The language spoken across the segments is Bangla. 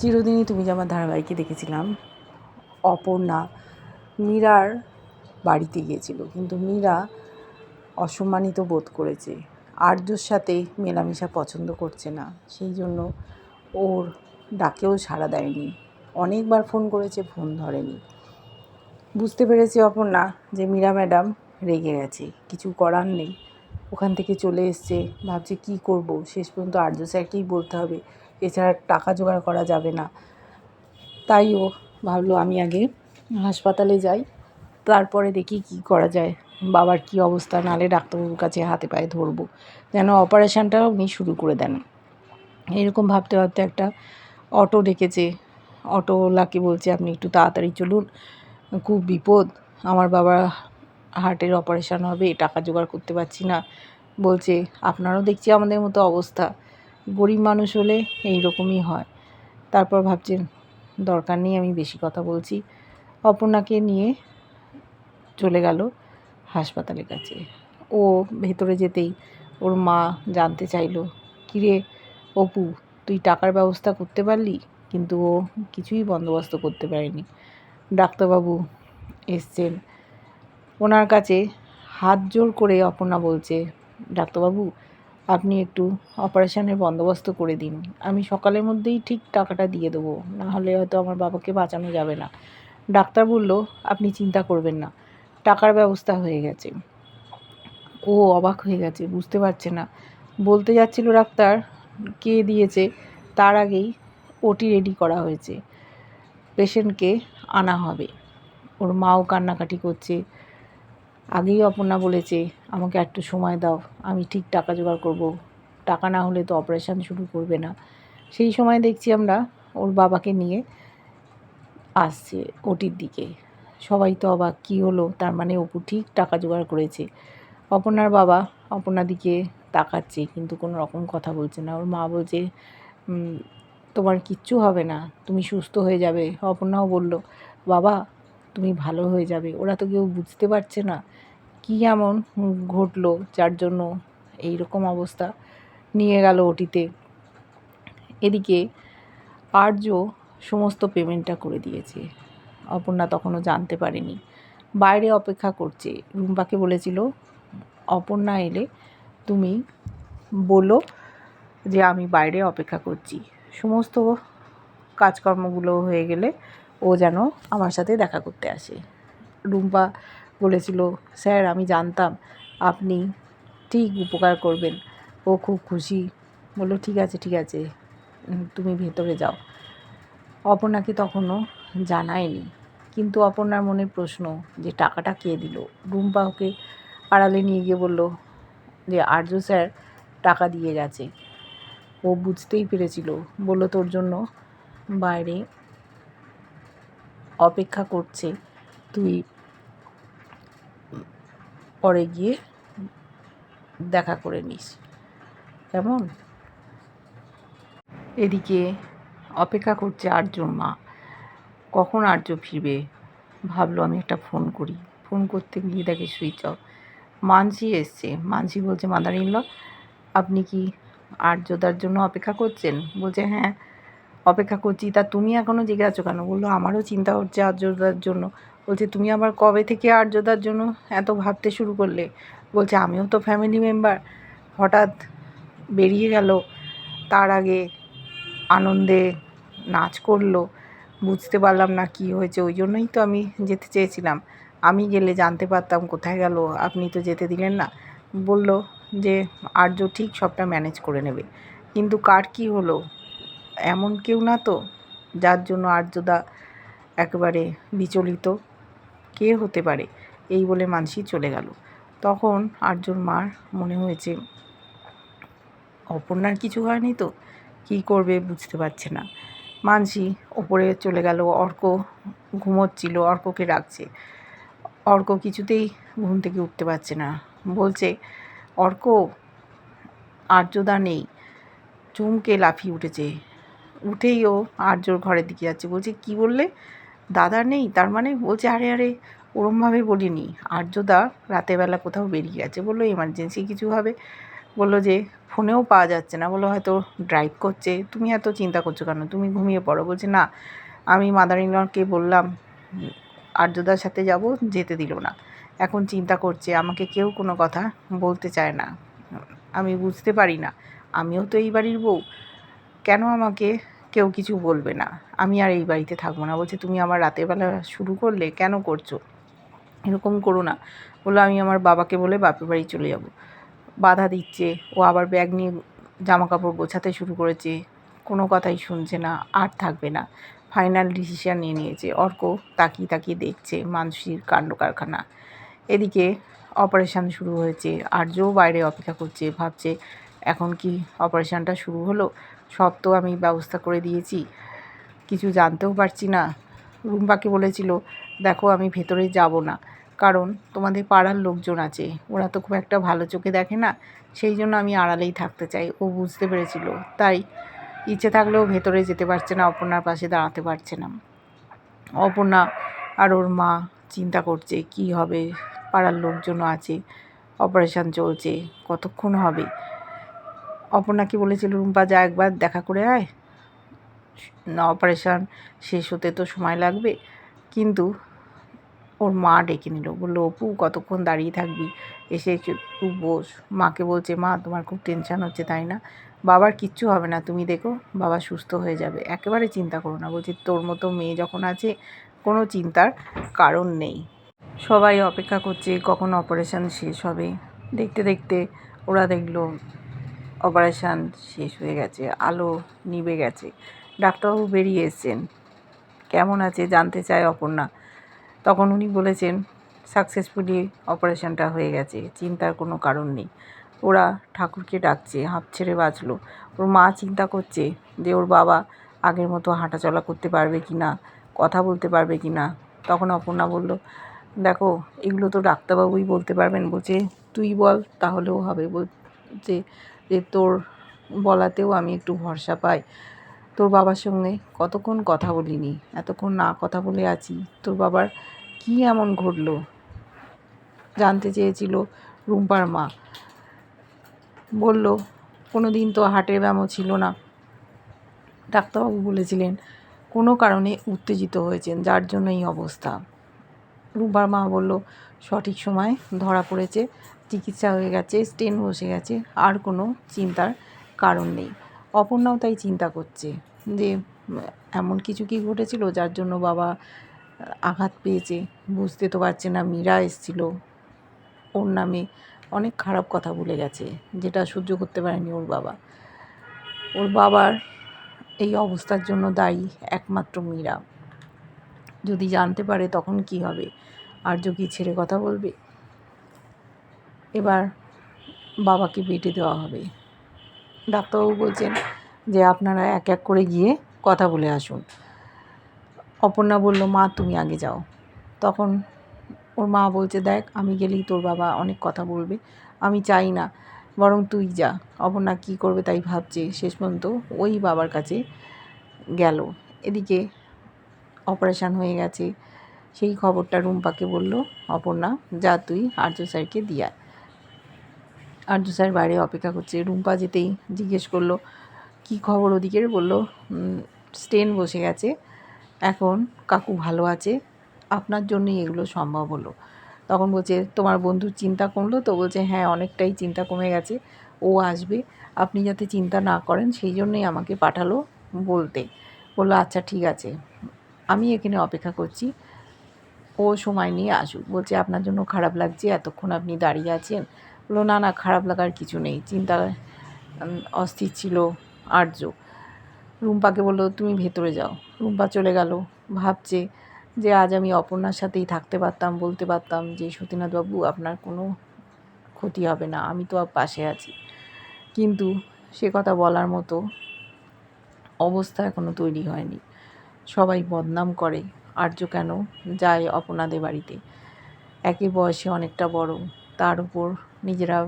চিরদিনই তুমি যে আমার ধারাবাহিকে দেখেছিলাম, অপর্ণা মীরার বাড়িতে গিয়েছিল। কিন্তু মীরা অসম্মানিত বোধ করেছে। আর্যর সাথে মেলামেশা পছন্দ করছে না। সেই জন্য ওর ডাকেও সাড়া দেয়নি। অনেকবার ফোন করেছে, ফোন ধরেনি। বুঝতে পেরেছি অপর্ণা যে মীরা ম্যাডাম রেগে গেছে। কিছু করার নেই। ওখান থেকে চলে এসছে। ভাবছে কি করব? শেষ পর্যন্ত আর্য স্যারকেই বলতে হবে। এছাড়া টাকা জোগাড় করা যাবে না। তাই ও ভাবলো আমি আগে হাসপাতালে যাই, তারপরে দেখি কি করা যায়। বাবার কি অবস্থা, নালে ডাক্তারবাবুর কাছে হাতে পায়ে ধরবো, যেন অপারেশানটা উনি শুরু করে দেন। এরকম ভাবতে ভাবতে একটা অটো ডেকেছে। অটোওয়ালাকে বলছে, আপনি একটু তাড়াতাড়ি চলুন, খুব বিপদ। আমার বাবার হার্টের অপারেশান হবে, টাকা জোগাড় করতে পারছি না। বলছে, আপনারও দেখছি আমাদের মতো অবস্থা। গরিব মানুষ হলে এই রকমই হয়। তারপর ভাবছেন দরকার নেই, আমি বেশি কথা বলছি। অপর্ণাকে নিয়ে চলে গেল হাসপাতালের কাছে। ও ভেতরে যেতেই ওর মা জানতে চাইলো, কিরে অপু, তুই টাকার ব্যবস্থা করতে পারলি? কিন্তু ও কিছুই বন্দোবস্ত করতে পারেনি। ডাক্তারবাবু এসছেন। ওনার কাছে হাত জোর করে অপর্ণা বলছে, ডাক্তারবাবু আপনি একটু অপারেশানের বন্দোবস্ত করে দিন। আমি সকালের মধ্যেই ঠিক টাকাটা দিয়ে দেবো, না হলে হয়তো আমার বাবাকে বাঁচানো যাবে না। ডাক্তার বলল, আপনি চিন্তা করবেন না, টাকার ব্যবস্থা হয়ে গেছে। ও অবাক হয়ে গেছে, বুঝতে পারছে না। বলতে যাচ্ছিল ডাক্তার, কে দিয়েছে? তার আগেই ওটি রেডি করা হয়েছে। পেশেন্টকে আনা হবে। ওর মাও কান্নাকাটি করছে। আগেই অপর্ণা বলেছে, আমাকে একটু সময় দাও, আমি ঠিক টাকা জোগাড় করব। টাকা না হলে তো অপারেশান শুরু করবে না। সেই সময় দেখছি আমরা ওর বাবাকে নিয়ে আসছে ওটির দিকে। সবাই তো অবাক, কী হলো? তার মানে অপু ঠিক টাকা জোগাড় করেছে। অপর্ণার বাবা অপর্ণার দিকে তাকাচ্ছে, কিন্তু কোনো রকম কথা বলছে না। ওর মা বলছে তোমার কিচ্ছু হবে না, তুমি সুস্থ হয়ে যাবে। অপর্ণাও বলল, বাবা তুমি ভালো হয়ে যাবে। ওরা তো কেউ বুঝতে পারছে না কী এমন ঘটলো যার জন্য এই রকম অবস্থা নিয়ে গেল ওটিতে। এদিকে আর্য সমস্ত পেমেন্টটা করে দিয়েছে। অপর্ণা তখনও জানতে পারেনি। বাইরে অপেক্ষা করছে। রুম্পাকে বলেছিল, অপর্ণা এলে তুমি বলো যে আমি বাইরে অপেক্ষা করছি। সমস্ত কাজকর্মগুলো হয়ে গেলে ও যেন আমার সাথে দেখা করতে আসে। রুম্পা বলেছিল, স্যার, আমি জানতাম আপনি ঠিক উপকার করবেন। ও খুব খুশি। বলল, ঠিক আছে ঠিক আছে তুমি ভেতরে যাও। অপর্ণাকে তখনও জানায়নি। কিন্তু অপর্ণার মনে প্রশ্ন যে, টাকাটা কে দিল? রুম্পা ওকে আড়ালে নিয়ে গিয়ে বলল যে, আর্য স্যার, টাকা দিয়ে গেছে। ও বুঝতেই পেরেছিল। বলল, তোর জন্য বাইরে অপেক্ষা করছে। তুই পরে গিয়ে দেখা করে নিস। কেমন? এদিকে অপেক্ষা করছে আর্যর মা। কখন আর্য ফিরবে? ভাবলো, আমি একটা ফোন করি। ফোন করতে গিয়ে দেখে সুইচ অফ। মানসি এসছে। মানসি বলছে, মাদার ইন ল আপনি কি আর্যদার জন্য অপেক্ষা করছেন? বলছে হ্যাঁ। অপেক্ষা করছি, তা তুমি এখনও জেগে আছো কেন? বলল, আমারও চিন্তা হচ্ছে আর্যদার জন্য। বলছে, তুমি আবার কবে থেকে আর্যদার জন্য এত ভাবতে শুরু করলে? বলছে, আমিও তো ফ্যামিলি মেম্বার হঠাৎ বেরিয়ে গেল। তার আগে আনন্দে নাচ করল। বুঝতে পারলাম না কি হয়েছে, ওই জন্যই তো আমি যেতে চেয়েছিলাম। আমি গেলে জানতে পারতাম কোথায় গেল, আপনি তো যেতে দিলেন না। বলল যে, আর্য ঠিক সবটা ম্যানেজ করে নেবে। কিন্তু কার কি হলো? এমন কেউ না তো, যার জন্য আর্যদা একেবারে বিচলিত। কে হতে পারে? এই বলে মানসি চলে গেল। তখন আর্যর মার মনে হয়েছে, অপর্ণার কিছু হয়নি তো? কী করবে বুঝতে পারছে না। মানসি ওপরে চলে গেল, অর্ক ঘুমোচ্ছিল, অর্ককে রাখছে। অর্ক কিছুতেই ঘুম থেকে উঠতে পারছে না। বলছে, অর্ক, আর্যদা নেই। চুমকে লাফিয়ে উঠেছে। উঠেই ও আর্যর ঘরের দিকে যাচ্ছে। বলছে, কি বললে? দাদা নেই? তার মানে বলছে, আরে আরে, ওরমভাবে বলিনি। আর্যদা রাতের বেলা কোথাও বেরিয়ে গেছে। বলল এমার্জেন্সি কিছু হবে? বলল যে, ফোনেও পাওয়া যাচ্ছে না। বলল, হয়তো ড্রাইভ করছে। তুমি এত চিন্তা করছ কেন? তুমি ঘুমিয়ে পড়ো। বলছে, না, আমি মাদার ইনলকে বললাম আর্যদার সাথে যাব, যেতে দিল না। এখন চিন্তা করছে, আমাকে কেউ কোনো কথা বলতে চায় না। আমি বুঝতে পারি না। আমিও তো এই বাড়ির বউ। কেন আমাকে কেউ কিছু বলবে না। আমি আর এই বাড়িতে থাকব না। বলছে, তুমি আমার রাতের বেলা শুরু করলে কেন করছ? এরকম করো না। বলল, আমি আমার বাবাকে বলে বাপের বাড়ি চলে যাব। বাধা দিচ্ছে। ও আবার ব্যাগ নিয়ে জামা কাপড় গোছাতে শুরু করেছে। কোনো কথাই শুনছে না, আর থাকবে না। ফাইনাল ডিসিশান নিয়ে নিয়েছে। অর্ক তাকিয়ে তাকিয়ে দেখছে মানসির কাণ্ড কারখানা এদিকে অপারেশান শুরু হয়েছে। আর আর্যও বাইরে অপেক্ষা করছে। ভাবছে এখন কি অপারেশানটা শুরু হলো? সব তো আমি ব্যবস্থা করে দিয়েছি। কিছু জানতেও পারছি না। রুম্পাকে বলেছিল, দেখো, আমি ভেতরে যাব না। কারণ তোমাদের পাড়ার লোকজন আছে। ওরা তো খুব একটা ভালো চোখে দেখে না। সেই জন্য আমি আড়ালেই থাকতে চাই। ও বুঝতে পেরেছিল। তাই ইচ্ছে থাকলেও ভেতরে যেতে পারছে না। অপর্ণার পাশে দাঁড়াতে পারছে না। অপর্ণা আর ওর মা চিন্তা করছে, কি হবে? পাড়ার লোকজনও আছে। অপারেশান চলছে। কতক্ষণ হবে? অপর্ণাকে বলেছিল, রুম্পা, যা একবার দেখা করে আয়। না অপারেশান শেষ হতে তো সময় লাগবে। কিন্তু ওর মা ডেকে নিল, বলল, অপু, কতক্ষণ দাঁড়িয়ে থাকবি? এসে একটু বস। মাকে বলছে, মা, তোমার খুব টেনশান হচ্ছে, তাই না? বাবার কিচ্ছু হবে না, তুমি দেখো, বাবা সুস্থ হয়ে যাবে। একেবারে চিন্তা করো না, বলছি, তোর মতো মেয়ে যখন আছে, কোনো চিন্তার কারণ নেই। সবাই অপেক্ষা করছে, কখন অপারেশান শেষ হবে। দেখতে দেখতে ওরা দেখল অপারেশান শেষ হয়ে গেছে, আলো নিভে গেছে। ডাক্তারবাবু বেরিয়ে এসছেন। কেমন আছে জানতে চায় অপর্ণা। তখন উনি বলেছেন সাকসেসফুলি অপারেশনটা হয়ে গেছে, চিন্তার কোনো কারণ নেই। ওরা ঠাকুরকে ডাকছে, হাঁপ ছেড়ে বাঁচলো। ওর মা চিন্তা করছে যে ওর বাবা আগের মতো হাঁটাচলা করতে পারবে কি না, কথা বলতে পারবে কি না। তখন অপর্ণা বলল, দেখো, এগুলো তো ডাক্তারবাবুই বলতে পারবেন। বলছে, তুই বল, তাহলেও হবে। বলছে যে তোর বলাতেও আমি একটু ভরসা পাই। তোর বাবার সঙ্গে কতক্ষণ কথা বলিনি, এতক্ষণ না কথা বলে আছি, তোর বাবার কী এমন ঘটলো? জানতে চেয়েছিল রুম্পার মা। বলল কোনো দিন তো হার্টের ব্যায়ামও ছিল না। ডাক্তারবাবু বলেছিলেন, কোনো কারণে উত্তেজিত হয়েছেন, যার জন্য এই অবস্থা। রুম্পার মা বলল, সঠিক সময় ধরা পড়েছে, চিকিৎসা হয়ে গেছে, স্টেন বসে গেছে, আর কোনো চিন্তার কারণ নেই। অপর্ণাও তাই চিন্তা করছে যে, এমন কিছু কি ঘটেছিল যার জন্য বাবা আঘাত পেয়েছে? বুঝতে তো পারছে না, মীরা এসেছিল। ওর নামে অনেক খারাপ কথা বলে গেছে, যেটা সহ্য করতে পারেনি ওর বাবা। ওর বাবার এই অবস্থার জন্য দায়ী একমাত্র মীরা। যদি জানতে পারে তখন কি হবে? আর্য কি ছেড়ে কথা বলবে? এবার বাবাকে বেটে দেওয়া হবে। ডাক্তারবাবু বলছেন যে আপনারা এক এক করে গিয়ে কথা বলে আসুন। অপর্ণা বলল, মা, তুমি আগে যাও। তখন ওর মা বলছে, দেখ, আমি গেলেই তোর বাবা অনেক কথা বলবে। আমি চাই না, বরং তুই যা। অপর্ণা কী করবে তাই ভাবছে। শেষ পর্যন্ত ওই বাবার কাছে গেল। এদিকে অপারেশান হয়ে গেছে। সেই খবরটা রুম্পাকে বলল, অপর্ণা, যা তুই আর্য স্যারকে দিয়া। আর্য স্যার বাইরে অপেক্ষা করছে। রুম্পা যেতেই জিজ্ঞেস করল, কি খবর ওদিকের? বলল স্টেন বসে গেছে। এখন কাকু ভালো আছে? আপনার জন্যই এগুলো সম্ভব হলো। তখন বলছে, তোমার বন্ধুর চিন্তা কমলো তো? বলছে হ্যাঁ অনেকটাই চিন্তা কমে গেছে। ও আসবে। আপনি যাতে চিন্তা না করেন, সেই জন্যই আমাকে পাঠালো বলতে। বলল আচ্ছা ঠিক আছে। আমি এখানে অপেক্ষা করছি। ও সময় নিয়ে আসুক। বলছে, আপনার জন্য খারাপ লাগছে, এতক্ষণ আপনি দাঁড়িয়ে আছেন? বলল, না না, খারাপ লাগার কিছু নেই। চিন্তা অস্থির ছিল, আর্য। রুম্পাকে বলল, তুমি ভেতরে যাও। রুম্পা চলে গেল। ভাবছে যে, আজ আমি অপর্ণার সাথেই থাকতে পারতাম, বলতে পারতাম যে, সতীনাথবাবু, আপনার কোনো ক্ষতি হবে না, আমি তো পাশে আছি। কিন্তু সে কথা বলার মতো অবস্থা এখনও তৈরি হয়নি। সবাই বদনাম করে, আর্য কেন যায় অপনাদের বাড়িতে? একে বয়সে অনেকটা বড়, তার উপর নিজেরা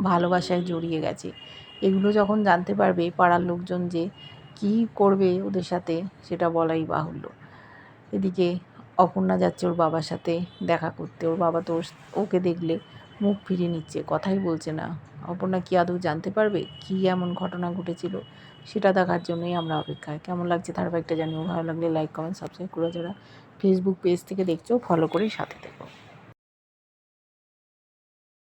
ভালোবাসায় জড়িয়ে গেছে। এগুলো যখন জানতে পারবে পাড়ার লোকজন যে কী করবে ওদের সাথে, সেটা বলাই বাহুল্য। এদিকে অপর্ণা যাচ্ছে ওর বাবার সাথে দেখা করতে। ওর বাবা তো ওকে দেখলে মুখ ফিরিয়ে নিচ্ছে, কথাই বলছে না। অপর্ণা কি আদৌ জানতে পারবে কী এমন ঘটনা ঘটেছিল? সেটা দেখার জন্যই আমরা অপেক্ষায় কেমন লাগছে ধারাবাহিকটা জানিও? ভালো লাগলে লাইক কমেন্ট সাবস্ক্রাইব করে যারা। ফেসবুক পেজ থেকে দেখছ ফলো করে সাথে থেকো।